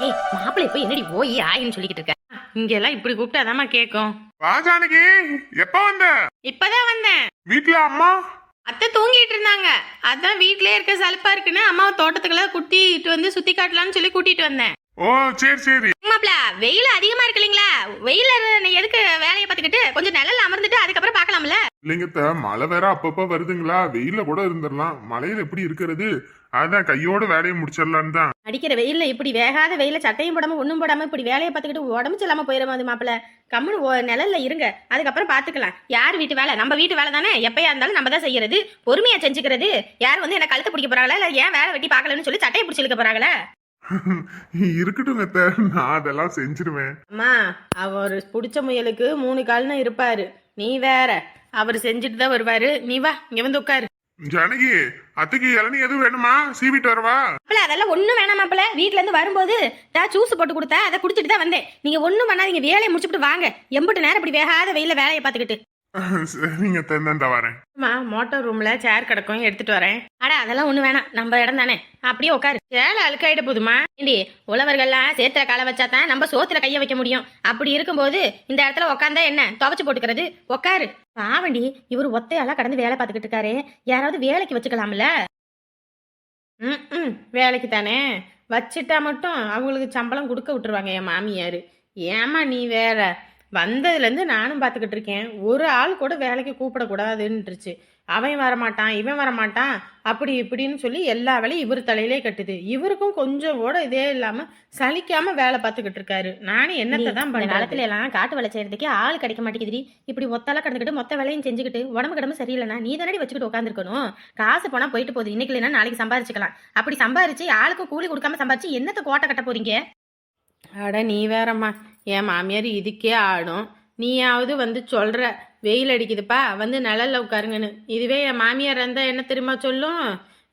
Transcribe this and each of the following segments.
ஏய் மாப்பிள்ளை போய் என்னடி ஓய் ஆயின்னு சொல்லிக்கிட்டு இருக்க? இங்க எல்லாம் இப்படி கூப்பிட்டாதாம்மா கேக்கும். வா ஜானகி எப்ப வந்த? இப்பதான் வந்தேன். வீட்ல அம்மா? அத்தை தூங்கிட்டு இருந்தாங்க. அதான் வீட்லயே இருக்க சலுப்பா இருக்குன்னு அம்மாவை தோட்டத்துக்கெல்லாம் கூட்டிட்டு வந்து சுத்தி காட்டலாம்னு சொல்லி கூட்டிட்டு வந்தேன். ஓ சரி சரி. மாப்பிள வெயில் அதிகமா இருக்கு இல்லைங்களா வெயில எதுக்கு வேலையை பார்த்துக்கிட்டு கொஞ்சம் நிழல்ல அமர்ந்துட்டு அதுக்கப்புறம் பார்க்கலாம்ல? இல்லைங்கத்த மழை வேற அப்பப்ப வருதுங்களா? வெயில கூட இருந்துடலாம். மழையில எப்படி இருக்கிறது? அதான் கையோட வேலையை முடிச்சிடலான்னு தான். அடிக்கிற வெயில்ல இப்படி வேகாத வெயில சட்டையும் போடாம ஒண்ணும் போடாம இப்படி வேலையை பார்த்துக்கிட்டு உடம்பு சொல்லாம போயிடும் அது மாப்பிள கம்முனு ஓ- நிழல்ல இருங்க. அதுக்கப்புறம் பாத்துக்கலாம் யார் வீட்டு வேலை? நம்ம வீட்டு வேலை தானே? எப்பயா இருந்தாலும் நம்ம தான் செய்யறது. பொறுமையா செஞ்சுக்கிறது. யார் வந்து என்ன கழுத்தை பிடிக்க போறாங்களா? இல்ல ஏன் வேலை வெட்டி பார்க்கலன்னு சொல்லி சட்டையை பிடிச்சி இழுக்க போறாங்களா? இருக்கட்டும் நான் அதெல்லாம் செஞ்சிருவேன். அம்மா அவர் பிடிச்ச முயலுக்கு மூணு கால்னு இருப்பாரு. நீ வேற. அவர் செஞ்சுட்டு தான் வருவாரு. நீ வா இங்க வந்து உட்காரு. ஜானகி அத்தைக்கு இளநீ எதுவும் வேணுமா? சீவிட்டு வரவா? மாப்பிள அதெல்லாம் ஒண்ணும் வேணாம் மாப்பிள. வீட்ல இருந்து வரும்போது தான் ஜூஸ் போட்டு கொடுத்தா அதை குடிச்சிட்டு தான் வந்தேன். நீங்க ஒண்ணும் பண்ணாதீங்க. வேலையை முடிச்சுட்டு வாங்க. எம்பிட்டு நேரம் இப்படி வேகாத வெயில வேலையை பார்த்துக்கிட்டு. சரிங்க அத்தை இந்த வரேன். அம்மா மோட்டார் ரூம்ல சேர் கிடக்கும். எடுத்துட்டு வரேன். அட அதெல்லாம் ஒண்ணு வேணாம். நம்ம இடம் தானே. அப்படியே உட்காரு. சேலை அழுக்காயிட போதுமா? ஏண்டி உழவர்கள்லாம் சேத்துல காலை வச்சா தான் நம்ம சோத்துல கைய வைக்க முடியும். அப்படி இருக்கும்போது இந்த இடத்துல உட்காந்தா என்ன? துவைச்சு போட்டுக்கிறது. உட்காரு. பாவண்டி இவர் ஒத்தையால கடந்து வேலை பார்த்துக்கிட்டு இருக்காரு. யாராவது வேலைக்கு வச்சுக்கலாம்ல? ம் ம் வேலைக்கு தானே. வச்சுட்டா மட்டும் அவங்களுக்கு சம்பளம் கொடுக்க விட்டுருவாங்க என் மாமியார். ஏம்மா நீ வேற? வந்ததுலேருந்து நானும் பார்த்துக்கிட்டு இருக்கேன். ஒரு ஆள் கூட வேலைக்கு கூப்பிடக்கூடாதுன்றுச்சு. அவன் வரமாட்டான் இவன் வரமாட்டான் அப்படி இப்படின்னு சொல்லி எல்லா வேலையும் இவர் தலையிலே கட்டுது. இவருக்கும் கொஞ்சம் கூட இதே இல்லாமல் சலிக்காம வேலை பார்த்துக்கிட்டு இருக்காரு. நானும் என்னத்தை தான் பண்ண காலத்துல எல்லாம் காட்டு வேலை செய்யறதுக்கே ஆள் கிடைக்க மாட்டேங்குதுடி. இப்படி ஒத்தால கடந்துக்கிட்டு மொத்த வேலையும் செஞ்சுக்கிட்டு உடம்பு கிடம்பு சரியில்லைனா நீ தானடி வச்சுக்கிட்டு உட்காந்துருக்கணும் காசு போனா போயிட்டு போகுது. இன்னைக்கு இல்லைன்னா நாளைக்கு சம்பாரிச்சுக்கலாம். அப்படி சம்பாரிச்சு ஆளுக்கு கூலி கொடுக்காம சம்பாரிச்சு என்னத்தை கோட்டை கட்ட போறீங்க? அட நீ வேறம்மா. என் மாமியார் இதுக்கே ஆடும் நீயாவது வந்து சொல்கிற வெயில் அடிக்குதுப்பா வந்து நிழல்ல உட்காருங்கன்னு. இதுவே என் மாமியார் இருந்தால் என்ன தெரியுமா சொல்லும்?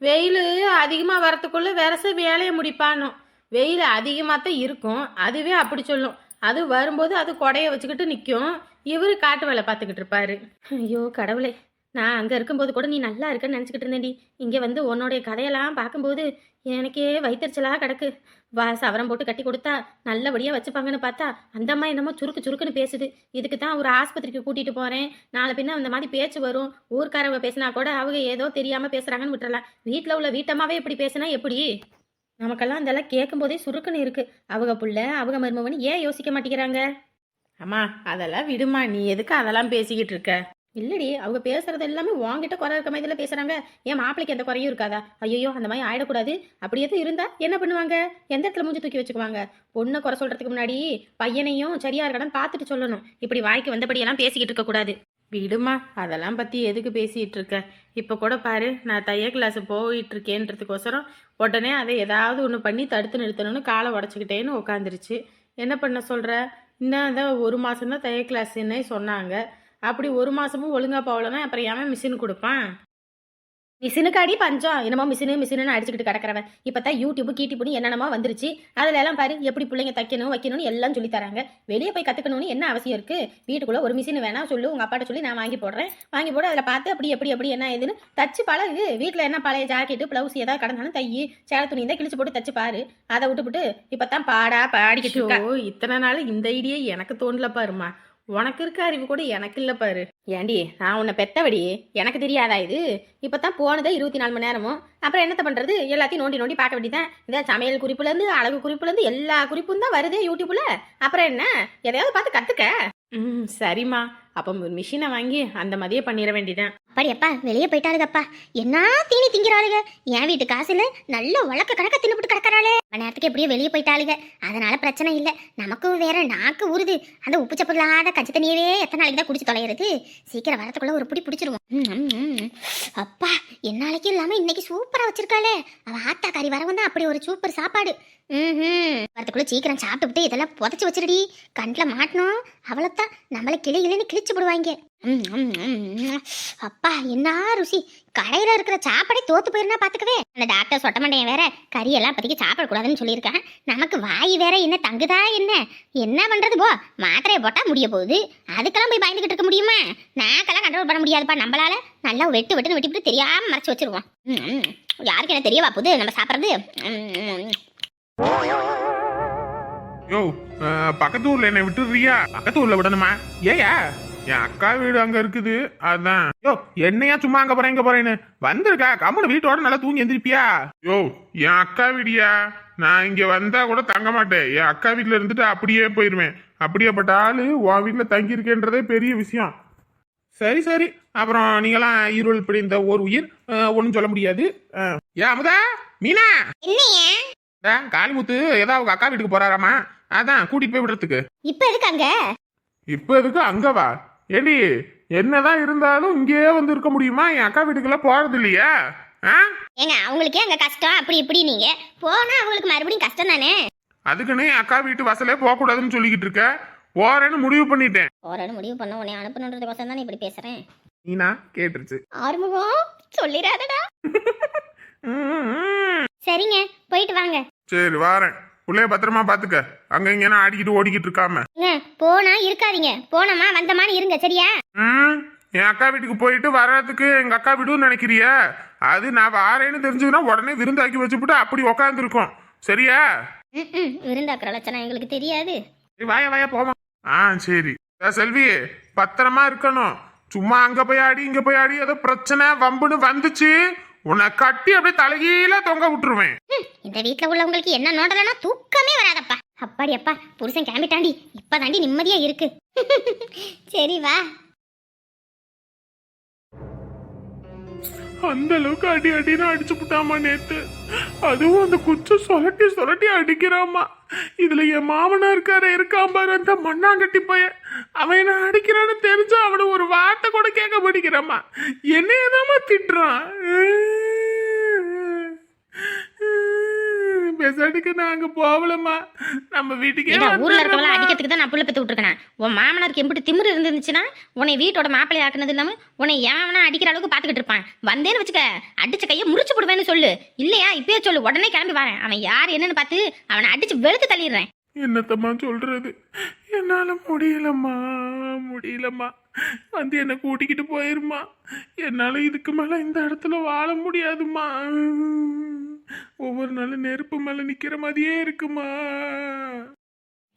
வெயில் அதிகமாக வரத்துக்குள்ளே விரச வேலையை முடிப்பானோ வெயில் அதிகமாக தான் இருக்கும். அதுவே அப்படி சொல்லும். அது வரும்போது அது கொடையை வச்சுக்கிட்டு நிற்கும் இவரு காட்டு வேலை பார்த்துக்கிட்டு இருப்பாரு. ஐயோ கடவுளே. நான் அங்கே இருக்கும்போது கூட நீ நல்லா இருக்கன்னு நினச்சிக்கிட்டு இருந்தேன்டி. இங்கே வந்து உன்னோடைய கதையெல்லாம் பார்க்கும்போது எனக்கே வயிற்றுச்சலாக கிடக்கு. வா சவரம் போட்டு கட்டி கொடுத்தா நல்லபடியாக வச்சுப்பாங்கன்னு பார்த்தா அந்த அம்மா என்னமோ சுருக்கு சுருக்குன்னு பேசுது. இதுக்கு தான் ஒரு ஆஸ்பத்திரிக்கு கூட்டிகிட்டு போகிறேன் நாளை பின்ன அந்த மாதிரி பேச்சு வரும். ஊர்க்காரவங்க பேசினா கூட அவங்க ஏதோ தெரியாமல் பேசுகிறாங்கன்னு விட்டுறலாம். வீட்டில் உள்ள வீட்டம்மாவே இப்படி பேசினா எப்படி? நமக்கெல்லாம் இதெல்லாம் கேட்கும்போதே சுருக்குன்னு இருக்கு. அவங்க புள்ள அவங்க மருமவன் ஏன் யோசிக்க மாட்டேங்கிறாங்க? அம்மா அதெல்லாம் விடுமா. நீ எதுக்கு அதெல்லாம் பேசிக்கிட்டு இருக்க? இல்லடி அவங்க பேசுறது எல்லாமே உங்ககிட்ட குறை இருக்க மாதிரி பேசுறாங்க. என் மாப்பிளைக்கு எந்த குறையும் இருக்காதா? ஐயோ அந்த மாதிரி ஆயிடக்கூடாது. அப்படி எதுவும் இருந்தா என்ன பண்ணுவாங்க? எந்த இடத்துல மூஞ்சி தூக்கி வச்சுக்குவாங்க? பொண்ணை குறை சொல்றதுக்கு முன்னாடி பையனையும் சரியா இருக்கடான்னு பார்த்துட்டு சொல்லணும். இப்படி வாய்க்கு வந்தபடியெல்லாம் பேசிக்கிட்டு இருக்க கூடாது. விடுமா அதெல்லாம் பத்தி எதுக்கு பேசிட்டு இருக்க? இப்போ கூட பாரு நான் தையல் கிளாஸ் போயிட்டு இருக்கேன்றதுக்கோசரம் உடனே அதை ஏதாவது ஒன்று பண்ணி தடுத்து நிறுத்தணும்னு காலை உடச்சிக்கிட்டேன்னு உட்காந்துருச்சு என்ன பண்ண சொல்ற? இன்னும் அதான் ஒரு மாதம் தான் தையல் கிளாஸ்ன்னே சொன்னாங்க. அப்படி ஒரு மாசமும் ஒழுங்கா போகலன்னா அப்புறம் ஏன் மிஷின் கொடுப்பான்? மிஷினுக்கு அடி பஞ்சம். என்னமோ மிஷினு மிஷினு அடிச்சுக்கிட்டு கிடக்கிறவன். இப்போ தான் யூடியூப் கீட்டிப்புன்னு என்னென்னமோ வந்துருச்சு. அதில் எல்லாம் பாரு எப்படி பிள்ளைங்க தைக்கணும் வைக்கணும்னு எல்லாம் சொல்லி தராங்க. வெளியே போய் கற்றுக்கணும்னு என்ன அவசியம் இருக்கு? வீட்டுக்குள்ளே ஒரு மிஷின் வேணா சொல்லு உங்கள் அப்பாட்ட சொல்லி நான் வாங்கி போடுறேன். வாங்கி போட அதில் பார்த்து அப்படி எப்படி எப்படி என்ன ஏதுன்னு தச்சு பழகு. வீட்டில் என்ன பழைய ஜாக்கெட்டு ப்ளவுஸ் ஏதாவது கடந்தாலும் தையி சேலை துணி தான் கிழிச்சு போட்டு தச்சு பாரு. அதை விட்டுவிட்டு இப்போ தான் பாடா பாடிக்கிட்டு. இத்தனை நாள் இந்த ஐடியா எனக்கு தோணல பாருமா உனக்கு இருக்க அறிவு கூட எனக்கு இல்லை பாரு. ஏண்டி நான் உன்னை பெத்தவடி. எனக்கு தெரியாதா இது? இப்பதான் போனதே இருபத்தி நாலு மணி நேரமும். அப்புறம் என்னத்த பண்றது? எல்லாத்தையும் நோண்டி நோண்டி பார்க்க வேண்டியதான் இந்த சமையல் குறிப்புலேருந்து அழகு குறிப்புலேருந்து எல்லா குறிப்பும் தான் வருதே யூடியூப்ல. அப்புறம் என்ன? எதையாவது பார்த்து கத்துக்க. ம் சரிம்மா. அப்போ ஒரு மிஷினை வாங்கி அந்த மாதிரியே பண்ணிட வேண்டியதான் அப்படியப்பா வெளியே போயிட்டாருங்கப்பா என்ன தீனி திங்கிறாளுக? என் வீட்டு காசுல நல்ல வழக்க கணக்க தின்னுபிட்டு கிடக்கறாளே. நேரத்துக்கு எப்படியோ வெளியே போயிட்டாளுங்க அதனால பிரச்சனை இல்லை. நமக்கும் வேற நாக்கு ஊறுது. அந்த உப்பு சப்பு இல்லாத கஞ்சி தண்ணியவே எத்தனை நாளைக்கு தான் குடிச்சு தொலைகிறது சீக்கிரம் வரத்துக்குள்ள ஒரு பிடி பிடிச்சிருவோம். அப்பா என்னாலைக்கு இல்லாம இன்னைக்கு சூப்பரா வச்சிருக்காளே. அவ கறி வரவும் தான் அப்படி ஒரு சூப்பர் சாப்பாடு. ம் வரத்துக்குள்ள சீக்கிரம் சாப்பிட்டுவிட்டு இதெல்லாம் புதைச்சு வச்சிருடி. கண்ணில் மாட்டணும் அவ்வளோத்தான் நம்மளை கிளி கிளின்னு கிழிச்சு ம். அப்பா என்ன ருசி. கடையில இருக்கிற சாப்பாடே தோத்து போயிருந்தா பாத்துக்கவே. அந்த டாக்டர் சொட்ட மண்டையன் வேற கறியெல்லாம் பத்திக்கு சாப்பிடக்கூடாதுன்னு சொல்லியிருக்கான். நமக்கு வாய் வேற என்ன தங்குதா என்ன? என்ன பண்றது போ. மாத்திரையை போட்டா முடிய போகுது. அதுக்கெல்லாம் போய் பயந்துகிட்டு இருக்க முடியுமா? நாக்கெல்லாம் கண்ட்ரோல் பண்ண முடியாதுப்பா. நம்மளால நல்லா வெட்டு வெட்டுன்னு வெட்டிவிட்டு தெரியாம மறைச்சு வச்சிருவோம். யாருக்கு என்ன தெரியவா போகுது? நம்ம சாப்பிட்றது? யோ பக்கத்து ஊர்ல என்னை விட்டுறியா பக்கத்து ஊர்ல விடணுமா? ஏயா? என் அக்கா வீடு அங்க இருக்குது. அதான். யோ என்னையா சும்மா அங்க போறேன் இங்க போறேன்னு. வந்திருக்கா? கம்முனு வீட்டோட நல்லா தூங்கி எந்திரிப்பியா? யோ என் அக்கா வீடியா? நான் இங்க வந்தா கூட தங்க மாட்டேன். என் அக்கா வீட்ல இருந்துட்டு அப்படியே போயிருவேன். அப்படியேப்பட்ட ஆளு உன் வீட்டுல தங்கி இருக்கேன்றதே பெரிய விஷயம். சரி சரி. அப்புறம் நீங்களாம் ஈரோல் இப்படி இந்த ஒரு உயிர் ஒன்றும் சொல்ல முடியாது. ஏன் அமுதா? மீனா? காளிமுத்து ஏதோ அவங்க அக்கா வீட்டுக்கு போறாராமா? அதான் கூட்டிட்டு போய் விடுறதுக்கு. இப்ப எதுக்கு அங்க? இப்ப எதுக்கு அங்க ஏடி என்னதான் இருந்தாலும் இங்கேயே வந்து இருக்க முடியுமா? என் அக்கா வீட்டுக்கெல்லாம் போறது இல்லையா? ஆ? ஏங்க அவங்களுக்கே அங்க கஷ்டம். அப்படி இப்படி நீங்க போனா அவங்களுக்கு மறுபடியும் கஷ்டம் தானே அதுக்குன்னு என் அக்கா வீட்டு வாசலே போக கூடாதுன்னு சொல்லிக்கிட்டு இருக்க. போறேன்னு முடிவு பண்ணிட்டேன். போறேன்னு முடிவு பண்ண உன்னை அனுப்பணுன்றதுக்கோசம் தானே இப்படி பேசுறேன்? நீனா? கேட்டுருச்சு. ஆறுமுகம் சொல்லிடாதடா. ம், ம். சரிங்க போயிட்டு வாங்க. சரி வாரேன். புள்ளைய பத்திரமா பாத்துக்க. அங்க இங்கன்னா ஆடிக்கிட்டு ஓடிக்கிட்டு இருக்காம. போனா இருக்காதீங்க. போனோமா வந்தமான்னு இருங்க சரியா? ம் என் அக்கா வீட்டுக்கு போயிட்டு வர்றதுக்கு எங்க அக்கா வீடுன்னு நினைக்கிறிய? அது நான் வாரேன்னு தெரிஞ்சதுன்னா உடனே விருந்தாக்கி வச்சுப்புட்டு அப்படி உக்காந்துருக்கோம். சரியா? விருந்தாக்குற லட்சணம் எங்களுக்கு தெரியாது. வாயா வாயா போமா ஆ சரி. செல்வி பத்திரமா இருக்கணும். சும்மா அங்க போய் ஆடி இங்க போய் ஆடி ஏதோ பிரச்சனை வம்புன்னு வந்துச்சு. உன்னை கட்டி அப்படியே தலைகீழ தொங்க விட்டுருவேன். இந்த வீட்ல உள்ளவங்களுக்கு என்ன நோண்டலனா தூக்கமே வராதப்பா. அப்பாடி அப்பா புருஷன் கிளம்பிட்டாண்டி. இப்பதாண்டி நிம்மதியா இருக்கு. சரி வா. அந்த அளவுக்கு அடி அடின்னு அடிச்சு விட்டாமா நேத்து. அதுவும் அந்த குச்சை சொலட்டி சொலட்டி அடிக்கிறாமா. இதுல என் மாமனா இருக்காரு இருக்கான் பாரு அந்த மண்ணாங்கட்டி போய அவன் என்ன அடிக்கிறான்னு தெரிஞ்சா அவனை ஒரு வார்த்தை கூட கேட்க மாட்டேங்கிறாமா. என்னையதாம்மா திட்டுறான். பெசாட்டுக்கு நாங்க போகலம்மா. நம்ம வீட்டுக்கே ஏடா ஊர்ல இருக்கவங்கள. அடிக்கிறதுக்கு தான் நான் புள்ள பெத்து விட்டுருக்கேன்? உன் மாமனாருக்கு எப்படி திமிரு இருந்துச்சுன்னா உன்னை வீட்டோட மாப்பிள்ளை ஆக்குனது இல்லாம உன்னை எவனா அடிக்கிற அளவுக்கு பாத்துக்கிட்டு இருப்பான். வந்தேன்னு வச்சுக்க அடிச்ச கையை முறிச்சு போடுவேன்னு சொல்லு. இல்லையா இப்பயே சொல்லு உடனே கிளம்பி வரேன். அவன் யார் என்னன்னு பார்த்து அவனை அடிச்சு வெளுத்து தள்ளிடுறேன். என்னத்தம்மா சொல்றது? என்னால முடியலம்மா முடியலம்மா. வந்து என்னை கூட்டிக்கிட்டு போயிருமா என்னால இதுக்கு மேல இந்த இடத்துல வாழ முடியாதும்மா. ஒவ்வொரு நாளும் நெருப்பு மேல நிக்கிற மாதிரியே இருக்குமா?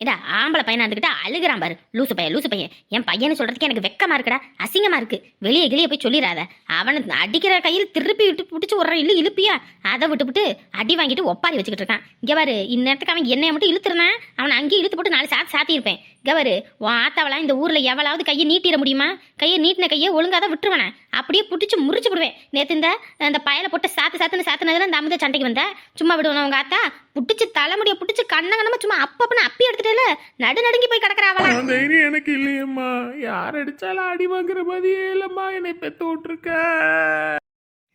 ஏடா ஆம்பளை பையனா இருந்துக்கிட்டு அழுகிறான் பாரு. லூசு பையன் லூசு பையன். என் பையனு சொல்றதுக்கு எனக்கு வெக்கமா இருக்குடா. அசிங்கமா இருக்கு. வெளியே கிளியே போய் சொல்லிடாத அவனை அடிக்கிற கையில் திருப்பி விட்டு பிடிச்சி விட்ற இல்லு இழுப்பியா? அதை விட்டுவிட்டு அடி வாங்கிட்டு ஒப்பாரி வச்சுக்கிட்டு இருக்கான். கவரு இந்நேரத்துக்கு அவன் என்னைய மட்டும் இழுத்துருந்தேன் அவனை அங்கேயே இழுத்து போட்டு நாலு சாத்தி சாத்தியிருப்பேன். கவரு உன் ஆத்தாவெல்லாம் இந்த ஊர்ல எவ்வளவு கையை நீட்டிட முடியுமா? கையை நீட்டின கையை ஒழுங்கா தான் விட்டுருவானே? அப்படியே பிடிச்சி முறிச்சு விடுவேன் நேற்று இந்த அந்த பயலை போட்டு சாத்து சாத்துன்னு சாத்துனதுல இந்த அமுத சண்டைக்கு வந்த. சும்மா விடுவான் உங்க ஆத்தா? புடிச்சு தலைமுடியை புடிச்சு கண்ண கண்ணமா சும்மா அப்பப்பன்னு அப்பி எடுத்துட்டேல நடு நடுங்கி போய் கிடக்குற அவளா. அந்த தைரியம் எனக்கு இல்லையம்மா. யார் அடிச்சாலும் அடி வாங்குற மாதிரியே இல்லம்மா என்னை பெத்து விட்டுருக்க.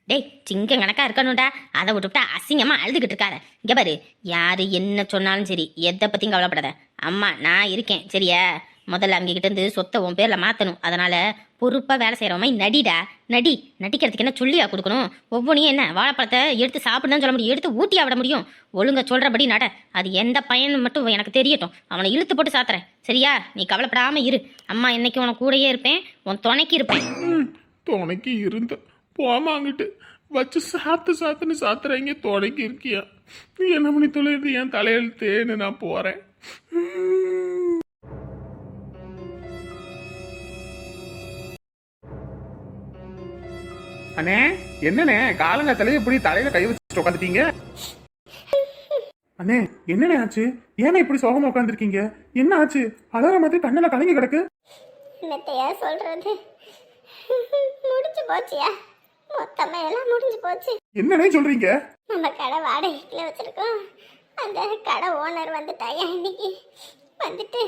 டேய் சிங்கம் கணக்கா இருக்கணும்டா. அதை விட்டுவிட்டா அசிங்கமா அழுதுகிட்டு இருக்காத. இங்க பாரு யாரு என்ன சொன்னாலும் சரி எதை பத்தியும் கவலைப்படாத. அம்மா நான் இருக்கேன் சரியா? முதல்ல அவங்க கிட்ட இருந்து சொத்தை உன் பேர்ல மாத்தணும். அதனால பொறுப்பா வேலை செய்கிறவன் மாதிரி நடிடா. நடி. நடிக்கிறதுக்கு என்ன சொல்லியா கொடுக்கணும்? ஒவ்வொன்றையும் என்ன? வாழைப்பழத்தை எடுத்து சாப்பிடுன்னு சொல்ல முடியும். எடுத்து ஊட்டியா விட முடியும். ஒழுங்க சொல்றபடி நட. அது எந்த பையன் மட்டும் எனக்கு தெரியட்டும். அவனை இழுத்து போட்டு சாத்துறேன். சரியா? நீ கவலைப்படாம இரு. அம்மா இன்னைக்கு உனக்கு கூடயே இருப்பேன்? உன் துணைக்கு இருப்பேன். துணைக்கு இருந்த. போமாங்கிட்டு. வச்சு சாத்து சாத்துன்னு சாத்துறீங்க. துணைக்கு இருக்கியா? நீ என்ன பண்ணி தொழில் என் தலையெழுத்தேன்னு நான் போறேன். அண்ணே என்னண்ணே? காலங்காத்தாலே இப்படி தலையில கை வச்சுட்டு உட்காந்துட்டீங்க? அண்ணே என்னண்ணே ஆச்சு? ஏன்னா இப்படி சோகமா உட்காந்துருக்கீங்க? என்ன ஆச்சு? அழற மாதிரி கண்ணுல கலங்கி கிடக்கு. என்னத்தையா சொல்றது? முடிஞ்சு போச்சியா? மொத்தமா எல்லாம் முடிஞ்சு போச்சு. என்னண்ணே சொல்றீங்க? நம்ம கடை வாடகைக்குள்ள வச்சிருக்கோம். அந்த கடை ஓனர் வந்துட்டாயா இன்னைக்கு? வந்துட்டு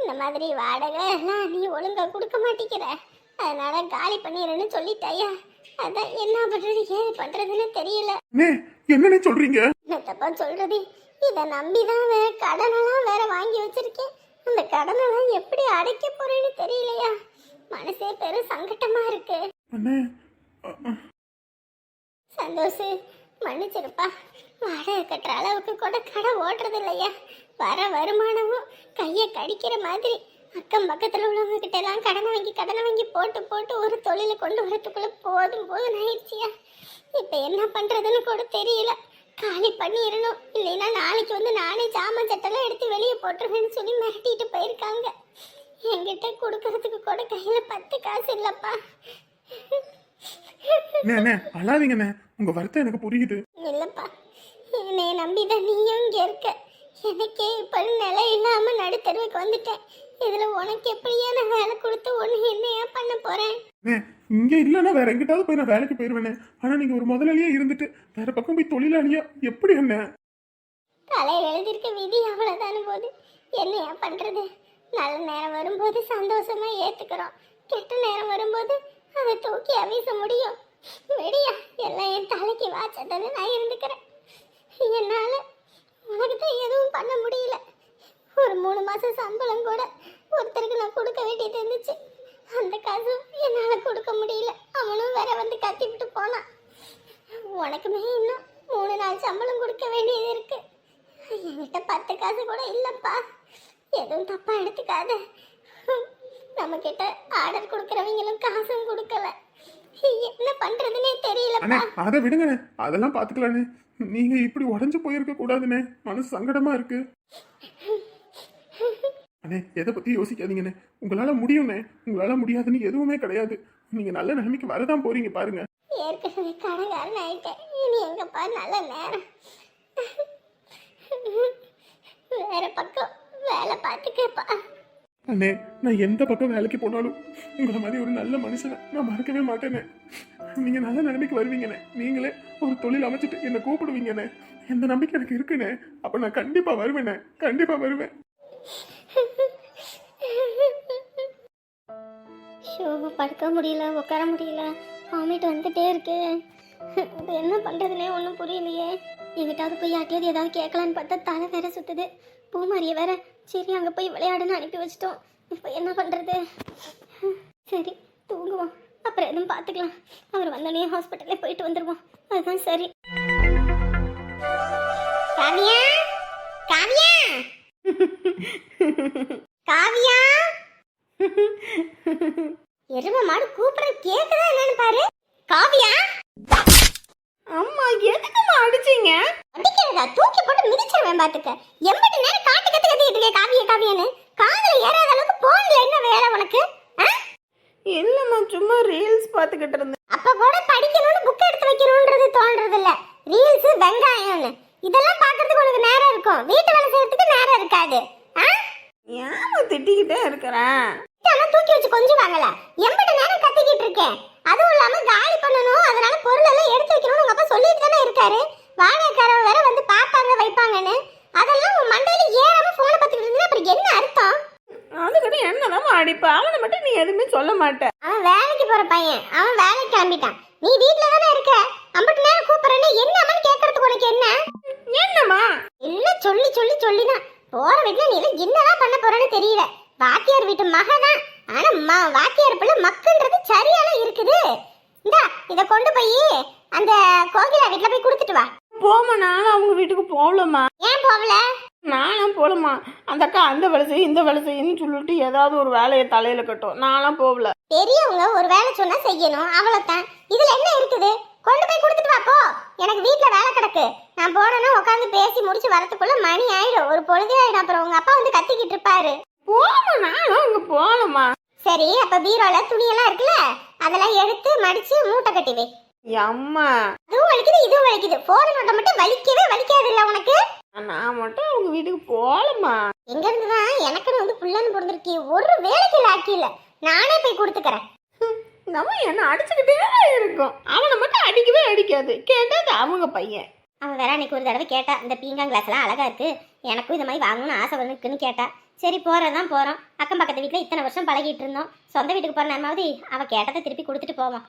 இந்த மாதிரி வாடகை எல்லாம் நீ ஒழுங்கா கொடுக்க மாட்டேங்கிற. அதனால காலி பண்ணிடுன்னு சொல்லிட்டாயா? அதான் என்ன பண்றது ஏது பண்றதுன்னு தெரியல. என்னண்ணே சொல்றீங்க? என்னத்தப்பா சொல்றது? இதை நம்பி தான் வேற கடனெல்லாம் வேற வாங்கி வச்சிருக்கேன். அந்த கடனெல்லாம் எப்படி அடைக்க போறேன்னு தெரியலையா? மனசே பெரும் சங்கட்டமா இருக்கு. சந்தோஷ் மன்னிச்சிருப்பா. வாடகை கட்டுற அளவுக்கு கூட கடை ஓட்டுறது இல்லையா வர வருமானமும் கையை கடிக்கிற மாதிரி. அக்கம் பக்கத்தில் உள்ளவங்க கிட்ட எல்லாம் கடனை வாங்கி கடனை வாங்கி போட்டு போட்டு ஒரு தொழிலை கொண்டு வரதுக்குள்ள போதும் போதும் ஆயிடுச்சியா? இப்போ என்ன பண்ணுறதுன்னு கூட தெரியல. காலி பண்ணிடணும். இல்லைன்னா நாளைக்கு வந்து நானே ஜாமான் சட்டெல்லாம் எடுத்து வெளியே போட்டுருவேன்னு சொல்லி மிரட்டிட்டு போயிருக்காங்க. என்கிட்ட கொடுக்கறதுக்கு கூட கையில பத்து காசு இல்லப்பா. அண்ணே அழாதீங்கண்ணே. உங்க வருத்தம் எனக்கு புரியுது. இல்லப்பா. என்னை நம்பிதான் நீயும் இங்க இருக்க. எனக்கே இப்ப நிலை இல்லாம நடுத்தருவுக்கு வந்துட்டேன். இதுல உனக்கு எப்படியா நான் வேலை கொடுத்து ஒண்ணு என்னையா பண்ண போறேன்? இங்க இல்லைன்னா வேற எங்கிட்டாவது போய் நான் வேலைக்கு போயிருவேனே ஆனா நீங்க ஒரு முதலாளியா இருந்துட்டு வேற பக்கம் போய் தொழிலாளியா? எப்படி அண்ணே? தலையில் எழுதியிருக்க விதி அவ்வளோதான போது? என்னையா பண்றது? நல்ல நேரம் வரும்போது சந்தோஷமா ஏத்துக்கிறோம். கெட்ட நேரம் வரும்போது அதை தூக்கி அவிச முடியும். விடியா எல்லாம் என் தலைக்கு வாச்சதானே நான் இருந்துக்கிறேன். என்னால உனக்கு தான் எதுவும் பண்ண முடியல. ஒரு மூணு மாதம் சம்பளம் கூட ஒருத்தருக்கு நான் கொடுக்க வேண்டியது இருந்துச்சு. அந்த காசு என்னால் கொடுக்க முடியல. அவனும் வேற வந்து கத்திவிட்டு போனான். உனக்குமே இன்னும் மூணு நாள் சம்பளம் கொடுக்க வேண்டியது இருக்கு. என்கிட்ட பத்து காசு கூட இல்லைப்பா. எதுவும் தப்பா எடுத்துக்காத. நம்ம கிட்ட ஆர்டர் கொடுக்கறவங்களும் காசும் கொடுக்கல. என்ன பண்ணுறதுனே தெரியலப்பா. அதை விடுங்கண்ணே. அதெல்லாம் பாத்துக்கலாண்ணே. நீங்க இப்படி உடஞ்சு போயிருக்க கூடாதுண்ணே. மனசு சங்கடமா இருக்கு. அண்ணே எதை பத்தி யோசிக்காதீங்கண்ணே. உங்களால முடியும்ண்ணே. உங்களால முடியாதுன்னு எதுவுமே கிடையாது. நீங்க நல்ல நிலைமைக்கு வரதான் போறீங்க பாருங்க. ஏற்கனவே கடகாரன் ஆயிட்டேன் இனி எங்கப்பா நல்ல நேரம்? வேற பக்கம் வேலை பார்த்துக்கப்பா. அண்ணே நான் எந்த பக்கம் வேலைக்கு போனாலும் உங்களை மாதிரி ஒரு நல்ல மனுஷனை நான் மறக்கவே மாட்டேனே நீங்க நல்ல நிலைமைக்கு வருவீங்கண்ணே. நீங்களே ஒரு தொழில் அமைச்சிட்டு என்னை கூப்பிடுவீங்கண்ணே. எந்த நம்பிக்கை எனக்கு இருக்குண்ணே. அப்ப நான் கண்டிப்பா வருவேண்ணே. கண்டிப்பா வருவேன். ஷோ படுக்க முடியல உட்கார முடியல. வாமிட் வந்துட்டே இருக்கு. இது என்ன பண்றதுனே ஒன்றும் புரியலையே. எங்கிட்டாவது போய் யார்ட்டையாவது ஏதாவது கேட்கலான்னு பார்த்தா தலை வேற சுத்துது. பூமாரியை வேற சரி அங்கே போய் விளையாடுன்னு அனுப்பி வச்சிட்டோம். இப்போ என்ன பண்ணுறது சரி தூங்குவோம். அப்புறம் எதுவும் பார்த்துக்கலாம். அவர் வந்தோடனே ஹாஸ்பிட்டலே போயிட்டு வந்துடுவோம் அதுதான் சரி. காவியா? காவியா? காவியா? எரும மாடு கூப்பிடுற கேக்குதா என்னன்னு பாரு. காவியா? அம்மா எதுக்குமா அடிச்சீங்க? அடிக்கிறதா? தூக்கி போட்டு மிதிச்சிருவேன் பாத்துக்க. எம்பிட்டு நேரம் காட்டு கத்து கத்திட்டு இருக்கே காவிய காவியன்னு. காதுல ஏறாத அளவுக்கு போன்ல என்ன வேலை உனக்கு? இல்லம்மா சும்மா ரீல்ஸ் பார்த்துக்கிட்டு இருந்தேன். அப்ப கூட படிக்கணும்னு புக் எடுத்து வைக்கணும்ன்றது தோன்றது இல்ல ரீல்ஸ் வெங்காயம்னு. இதெல்லாம் பாக்குறதுக்கு உனக்கு நேரம் இருக்கும். வீட்டு வேலை செய்யறதுக்கு நேரம் இருக்காது? ஏமா திட்டிக்கிட்டே இருக்கிறேன் தூக்கி வச்சு கொஞ்சம் வாங்கல எம்பிட்டு நேரம் கத்திக்கிட்டு இருக்கேன். அதுவும் இல்லாம காலி பண்ணணும். அதனால பொருள் எல்லாம் எடுத்து வைக்கணும்னு உங்க அப்பா சொல்லிட்டு தானே இருக்காரு. வாடகைக்காரர் வேற வந்து பாப்பாங்க வைப்பாங்கன்னு. அதெல்லாம் உன் மண்டையில ஏறாம போனை பார்த்துக்கிட்டு இருந்தா அப்புறம் என்ன அர்த்தம்? அதுக்கிட்ட என்னதாம்மா அடிப்ப? அவனை மட்டும் நீ எதுவுமே சொல்ல மாட்ட. அவன் வேலைக்கு போற பையன். அவன் வேலைக்கு கிளம்பிட்டான். நீ வீட்ல தானே இருக்க? அம்பட்டு நேரம் கூப்பிடுறேன்னு என்னமான்னு கேட்கறதுக்கு உனக்கு என்ன? என்னம்மா? இல்ல சொல்லி சொல்லி சொல்லிதான். போற வீட்டுல நீ எல்லாம் என்னதான் பண்ண போறேன்னு தெரியல. வாத்தியார் வீட்டு மகதான் ஆனா ம- வாத்தியார் பிள்ளை மக்குன்றது சரியான இருக்குது. இந்தா இத கொண்டு போய் அந்த கோகிலா வீட்டுல போய் கொடுத்துட்டு வா. போமா நானும் அவங்க வீட்டுக்கு போகலம்மா. ஏன் போகல? நானும் போகலம்மா அந்த அக்கா அந்த வேலை இந்த வேலை செய்யுன்னு சொல்லிட்டு ஏதாவது ஒரு வேலையை தலையில கட்டும். நானும் போகல. பெரியவங்க ஒரு வேலை சொன்னா செய்யணும். அவ்வளவுதான். இதுல என்ன இருக்குது? கொண்டு போய் கொடுத்துட்டு வா போ. எனக்கு வீட்ல வேலை கிடக்கு. நான் போனேன்னா உட்காந்து பேசி முடிச்சு வரதுக்குள்ள மணி ஆயிடும். ஒரு பொழுதே ஆயிடும். அப்புறம் உங்க அப்பா வந்து கத்திக்கிட்டு இருப்பாரு. போமா நானும் அங்க போகலம்மா. சரி அப்ப பீரோல துணியெல்லாம் இருக்குல்ல? அதெல்லாம் எடுத்து மடிச்சு மூட்டை கட்டி வை. அம்மா அதுவும் வலிக்குது இதுவும் வலிக்குது. போன நோட்டை மட்டும் வலிக்கவே வலிக்காது இல்ல உனக்கு? நான் மட்டும் அவங்க வீட்டுக்கு போகலம்மா. எங்க இருந்துதான் எனக்குன்னு வந்து புள்ளன்னு பிறந்திருக்கி ஒரு வேலைக்கு லாக்கி இல்ல. நானே போய் கொடுத்துக்கறேன். நம்ம என்ன அடிச்சுக்கிட்டே இருக்கும். அவனை மட்டும் அடிக்கவே அடிக்காது. கேட்டது அவங்க பையன். அவன் வேற அன்னைக்கு ஒரு தடவை கேட்டா இந்த பீங்காங் கிளாஸ் எல்லாம் அழகா இருக்கு எனக்கும் இந்த மாதிரி வாங்கணும்னு ஆசை இருக்குன்னு கேட்டா சரி போறதான் போறோம். அக்கம் பக்கத்து வீட்டுல இத்தனை வருஷம் பழகிட்டு இருந்தோம். சொந்த வீட்டுக்கு போற நேரமாவது அவ கேட்டதை திருப்பி கொடுத்துட்டு போவோம்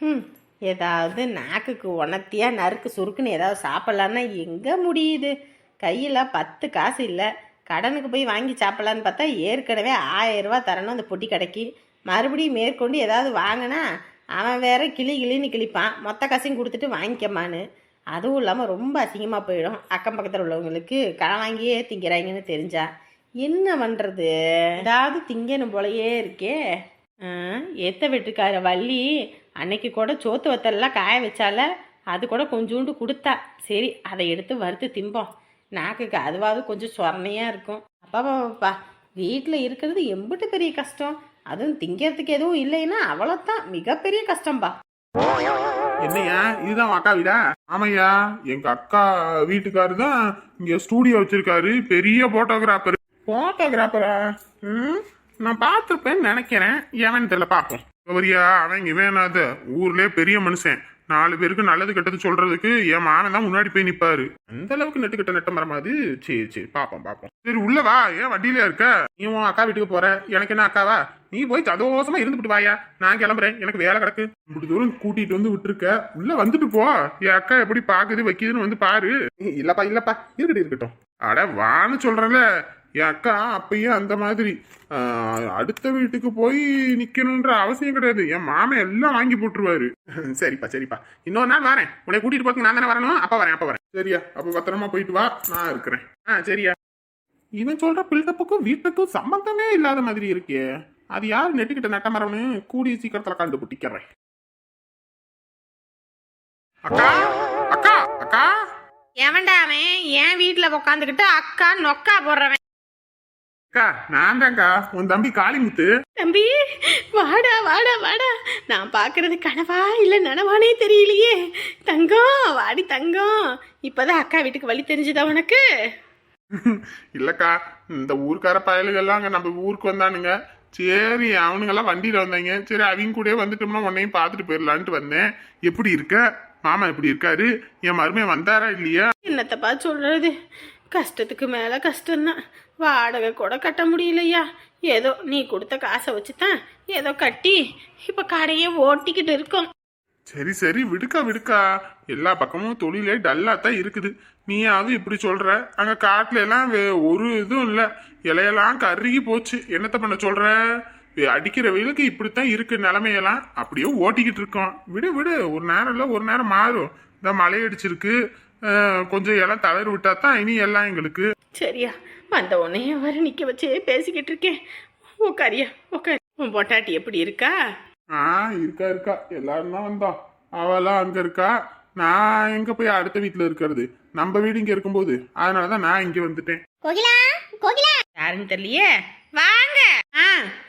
ம் ஏதாவது நாக்குக்கு உணர்த்தியா நறுக்கு சுருக்குன்னு ஏதாவது சாப்பிட்லான்னா எங்கே முடியுது? கையில் பத்து காசு இல்லை. கடனுக்கு போய் வாங்கி சாப்பிட்லான்னு பார்த்தா ஏற்கனவே ஆயிரம் தரணும் அந்த பொட்டி கடைக்கு. மறுபடியும் மேற்கொண்டு ஏதாவது வாங்கினா அவன் வேற கிளி கிளின்னு கிழிப்பான். மொத்த காசையும் கொடுத்துட்டு வாங்கிக்கமான்னு அதுவும் இல்லாமல் ரொம்ப அசிங்கமாக போயிடும். அக்கம் பக்கத்தில் உள்ளவங்களுக்கு கடன் வாங்கியே திங்கிறாங்கன்னு தெரிஞ்சா. என்ன பண்ணுறது ஏதாவது திங்கணும் போலயே இருக்கே. ஆ, எத்த வள்ளி அன்னைக்கு கூட சோத்து வத்தல்லாம் காய வச்சால அது கூட கொஞ்சோண்டு கொடுத்தா. சரி அதை எடுத்து வறுத்து திம்போம். நாக்குக்கு அதுவாவது கொஞ்சம் சொரணையாக இருக்கும். அப்பா பாப்பா வீட்டில் இருக்கிறது எம்பிட்டு பெரிய கஷ்டம். அதுவும் திங்கிறதுக்கு எதுவும் இல்லைன்னா அவ்வளோதான் மிகப்பெரிய கஷ்டம்பா. என்னையா? இதுதான் அக்கா வீடா? ஆமையா எங்க அக்கா வீட்டுக்காரு தான் இங்க ஸ்டூடியோ வச்சிருக்காரு. பெரிய போட்டோகிராஃபர் போட்டோகிராஃபரா ம் நான் பார்த்துருப்பேன்னு நினைக்கிறேன். ஏவன் தெரியல பார்ப்போம்? வரியா அவன் இங்க வேணாத ஊர்லயே பெரிய மனுஷன். நாலு பேருக்கு நல்லது கெட்டது சொல்றதுக்கு என் மாமன் தான் முன்னாடி போய் நிப்பாரு. அந்த அளவுக்கு நெட்டு கிட்ட நெட்ட மரமாது சரி சரி பாப்போம் பாப்போம். சரி உள்ள வா. ஏன் வண்டியில இருக்க? நீ உன் அக்கா வீட்டுக்கு போற. எனக்கு என்ன அக்காவா? நீ போய் சந்தோஷமா இருந்துட்டு வாயா. நான் கிளம்புறேன். எனக்கு வேலை கிடக்கு. இப்படி தூரம் கூட்டிட்டு வந்து விட்டுருக்க. உள்ள வந்துட்டு போ. என் அக்கா எப்படி பாக்குது வைக்குதுன்னு வந்து பாரு. இல்லப்பா இல்லப்பா. இருக்கட்டும் இருக்கட்டும். அட வான்னு சொல்றேன்ல. என் அக்கா அப்பயும் அந்த மாதிரி ஆஹ், அடுத்த வீட்டுக்கு போய் நிக்கணும்ன்ற அவசியம் கிடையாது. என் மாமன் எல்லாம் வாங்கி போட்டுருவாரு. சரிப்பா சரிப்பா. இன்னொரு நாள் வரேன். உன்னை கூட்டிட்டு போறதுக்கு நான் தானே வரணும்? அப்பா வரேன் அப்ப வரேன். சரியா அப்போ பத்திரமா போயிட்டு வா. நான் இருக்கிறேன். ஆ சரியா. இவன் சொல்ற பில்டப்புக்கும் வீட்டுக்கும் சம்பந்தமே இல்லாத மாதிரி இருக்கே. அது யார் நெட்டுக்கிட்ட நட்ட மரம்னு கூடிய சீக்கிரத்துல கண்டுபிடிக்கிறேன். அக்கா அக்கா அக்கா. எவன்டா அவன்? என் வீட்டில் உக்காந்துக்கிட்டு அக்கா நொக்கா போடுறவன். அக்கா நான் தான்க்கா உன் தம்பி காளிமுத்து. தம்பி வாடா வாடா வாடா. நான் பார்க்கறது கனவா இல்லை நனவானே தெரியலையே. தங்கம் வாடி தங்கம். இப்போதான் அக்கா வீட்டுக்கு வழி தெரிஞ்சுதா உனக்கு? இல்லக்கா இந்த ஊர்க்கார பயலுகள்லாம் அங்க நம்ம ஊருக்கு வந்தானுங்க. சரி அவனுங்கெல்லாம் வண்டியில வந்தாங்க. சரி அவங்க கூடயே வந்துட்டோம்னா உன்னையும் பார்த்துட்டு போயிடலான்ட்டு வந்தேன். எப்படி இருக்க? மாமா எப்படி இருக்காரு? என் மருமையன் வந்தாரா இல்லையா? என்னத்தப்பா சொல்றது? கஷ்டத்துக்கு மேலே கஷ்டம்தான். வாடகை கூட கட்ட முடியலையா? ஏதோ நீ கொடுத்த காசை வச்சு தான் ஏதோ கட்டி இப்போ கடையே ஓட்டிக்கிட்டு இருக்கோம். சரி சரி விடுக்கா விடுக்கா. எல்லா பக்கமும் தொழிலே டல்லா தான் இருக்குது. நீயாவது இப்படி சொல்ற? அங்க காட்டுல எல்லாம் ஒரு இதுவும் இல்ல. இலையெல்லாம் கருகி போச்சு. என்னத்த பண்ண சொல்ற? அடிக்கிற வெயிலுக்கு இப்படித்தான் இருக்கு நிலைமையெல்லாம். அப்படியே ஓட்டிக்கிட்டு இருக்கோம். விடு விடு ஒரு நேரம் இல்ல ஒரு நேரம் மாறும். இந்த மழை அடிச்சிருக்கு. கொஞ்சம் இலம் தளர் விட்டா தான் இனி எல்லாம் எங்களுக்கு. சரியா வந்த உடனே வர நிற்க வச்சே பேசிக்கிட்டு இருக்கேன். உக்காரியா உக்காரி. உன் பொட்டாட்டி எப்படி இருக்கா? ஆ இருக்கா இருக்கா. எல்லாரும் தான் வந்தோம் அவெல்லாம் அங்க இருக்கா? நான் எங்க போய் அடுத்த வீட்டுல இருக்கிறது? நம்ம வீடு இங்க இருக்கும்போது. அதனாலதான் நான் இங்க வந்துட்டேன். கோகிலா கோகிலா. யாருன்னு தெரியலையே? வாங்க. ஆ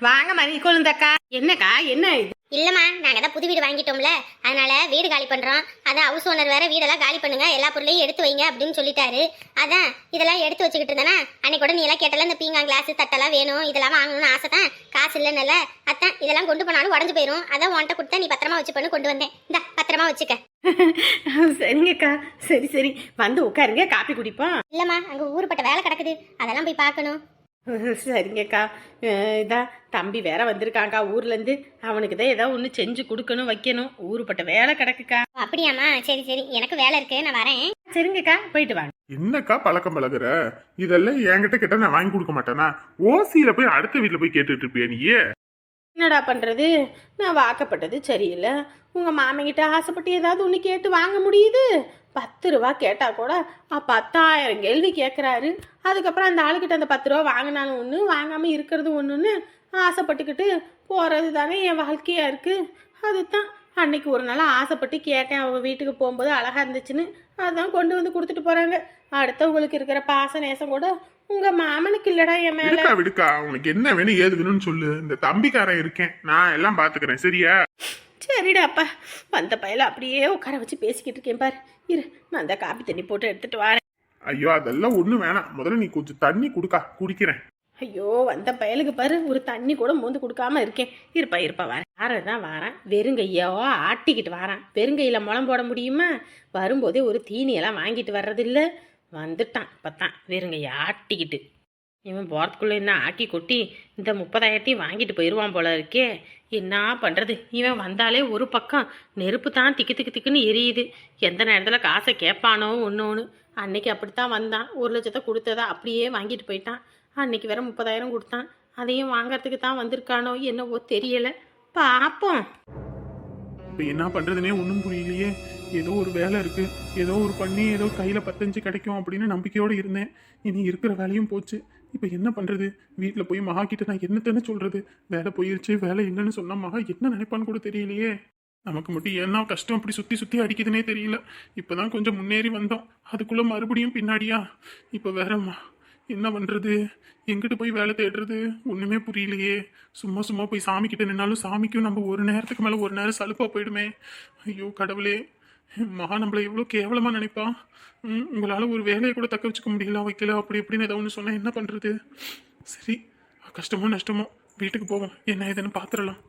வாங்க மணி கொழுந்தக்கா. என்னக்கா என்ன இது? இல்லம்மா நாங்க தான் புது வீடு வாங்கிட்டோம்ல. அதனால வீடு காலி பண்றோம். அதான் ஹவுஸ் ஓனர் வேற வீடெல்லாம் காலி பண்ணுங்க. எல்லா பொருளையும் எடுத்து வைங்க அப்படின்னு சொல்லிட்டாரு. அதான் இதெல்லாம் எடுத்து வச்சுக்கிட்டு இருந்தேனா அன்னைக்கு கூட நீ எல்லாம் கேட்டல இந்த பீங்கா கிளாஸ் தட்டெல்லாம் வேணும் இதெல்லாம் வாங்கணும்னு ஆசை தான் காசு இல்லைன்னு அதான் இதெல்லாம் கொண்டு போனாலும் உடஞ்சு போயிடும் அதான் உன்கிட்ட கொடுத்தா நீ பத்திரமா வச்சு பண்ணு கொண்டு வந்தேன். இந்த பத்திரமா வச்சுக்க. சரிங்கக்கா. சரி சரி. வந்து உட்காருங்க காப்பி குடிப்போம். இல்லம்மா அங்க ஊருப்பட்ட வேலை கிடக்குது. அதெல்லாம் போய் பார்க்கணும். சரிங்கக்கா. இதான் தம்பி வேற வந்திருக்காங்க்கா ஊர்லேருந்து அவனுக்கு தான் ஏதோ ஒன்று செஞ்சு கொடுக்கணும் வைக்கணும். ஊருப்பட்ட வேலை கிடக்குக்கா. ஓ, அப்படியாம்மா. சரி சரி. எனக்கு வேலை இருக்கு. நான் வரேன். சரிங்கக்கா. போயிட்டு வாங்க. என்னக்கா பழக்கம் பழகுற? இதெல்லாம் என்கிட்ட கேட்டா நான் வாங்கி கொடுக்க மாட்டேனா? ஓசியில போய் அடுத்த வீட்டுல போய் கேட்டுட்டு இருப்பியா நீயே? என்னடா பண்ணுறது நான் வாக்கப்பட்டது சரியில்லை. உங்கள் மாமங்கிட்ட ஆசைப்பட்டு ஏதாவது ஒன்று கேட்டு வாங்க முடியுது? பத்து ரூபா கேட்டால் கூட பத்தாயிரம் கேள்வி கேட்குறாரு அதுக்கப்புறம் அந்த ஆளுக்கிட்ட அந்த பத்து ரூபா வாங்கினாலும் ஒன்று வாங்காமல் இருக்கிறது ஒன்றுன்னு ஆசைப்பட்டுக்கிட்டு போகிறது தானே என் வாழ்க்கையாக இருக்குது அதுதான். அன்னைக்கு ஒரு நாள் ஆசைப்பட்டு கேட்டேன். அவங்க வீட்டுக்கு போகும்போது அழகாக இருந்துச்சுன்னு. அதான் கொண்டு வந்து கொடுத்துட்டு போகிறாங்க அடுத்தவங்களுக்கு இருக்கிற பாச நேசம் கூட உங்கள் மாமனுக்கு இல்லடா என் மேலே. விடுக்கா விடுக்கா. உனக்கு என்ன வேணும் ஏது வேணும்னு சொல்லு. இந்த தம்பிக்காரன் இருக்கேன். நான் எல்லாம் பாத்துக்கிறேன். சரியா? சரிடாப்பா. வந்த பயல அப்படியே உட்கார வச்சு பேசிக்கிட்டு இருக்கேன் பாரு. இரு நான் அந்த காப்பி தண்ணி போட்டு எடுத்துட்டு வரேன். ஐயோ அதெல்லாம் ஒண்ணும் வேணாம். முதல்ல நீ கொஞ்சம் தண்ணி குடுக்கா. குடிக்கிறேன். ஐயோ வந்த பயலுக்கு பாரு. ஒரு தண்ணி கூட மோந்து கொடுக்காம இருக்கேன். இருப்பா இருப்பா வரேன். வரதான் வரேன். வெறுங்கையோ ஆட்டிக்கிட்டு வரேன். வெறுங்கையில் முளம் போட முடியுமா? வரும்போதே ஒரு தீனியெல்லாம் வாங்கிட்டு வர்றதில்ல. வந்துட்டான். பார்த்தான் வேறுங்க ஆட்டிக்கிட்டு. இவன் போகிறதுக்குள்ளே என்ன ஆக்கி கொட்டி இந்த முப்பதாயிரத்தையும் வாங்கிட்டு போயிடுவான் போல இருக்கே. என்ன பண்ணுறது இவன் வந்தாலே ஒரு பக்கம் நெருப்பு தான் திக்கு திக்கு திக்குன்னு எரியுது. எந்த நேரத்தில் காசை கேட்பானோ ஒன்று ஒன்று அன்னைக்கு அப்படித்தான் வந்தான். ஒரு லட்சத்தை கொடுத்ததா அப்படியே வாங்கிட்டு போயிட்டான். அன்னைக்கு வேற முப்பதாயிரம் கொடுத்தான். அதையும் வாங்கறதுக்கு தான் வந்திருக்கானோ என்னவோ தெரியலை. பார்ப்போம் என்ன பண்ணுறதுனே ஒன்றும் புரியலையே. ஏதோ ஒரு வேலை இருக்குது ஏதோ ஒரு பண்ணி ஏதோ கையில் பத்தஞ்சு கிடைக்கும் அப்படின்னு நம்பிக்கையோடு இருந்தேன். இனி இருக்கிற வேலையும் போச்சு. இப்போ என்ன பண்ணுறது வீட்டில் போய் மகா கிட்ட நான் என்னத்தன்னு சொல்கிறது வேலை போயிருச்சு வேலை இல்லைன்னு சொன்னால் மகா என்ன நினைப்பான்னு கூட தெரியலையே. நமக்கு மட்டும் என்ன கஷ்டம் அப்படி சுற்றி சுற்றி அடிக்குதுன்னே தெரியல. இப்போ தான் கொஞ்சம் முன்னேறி வந்தோம். அதுக்குள்ளே மறுபடியும் பின்னாடியா? இப்போ வேறம்மா என்ன பண்ணுறது எங்கிட்டு போய் வேலை தேடுறது? ஒன்றுமே புரியலையே. சும்மா சும்மா போய் சாமிக்கிட்ட நின்னாலும் சாமிக்கும் நம்ம ஒரு நேரத்துக்கு மேலே ஒரு நேரம் சலுப்பாக போயிடுமே. ஐயோ கடவுளே. மகா நம்மளை எவ்வளோ கேவலமாக நினைப்பான் ம், ஒரு வேலையை கூட தக்க வச்சுக்க முடியல வைக்கல அப்படி இப்படின்னு ஏதோ ஒன்று சொன்னால் என்ன பண்ணுறது சரி கஷ்டமோ நஷ்டமோ வீட்டுக்கு போவோம். என்ன ஏதுன்னு பார்த்துடலாம்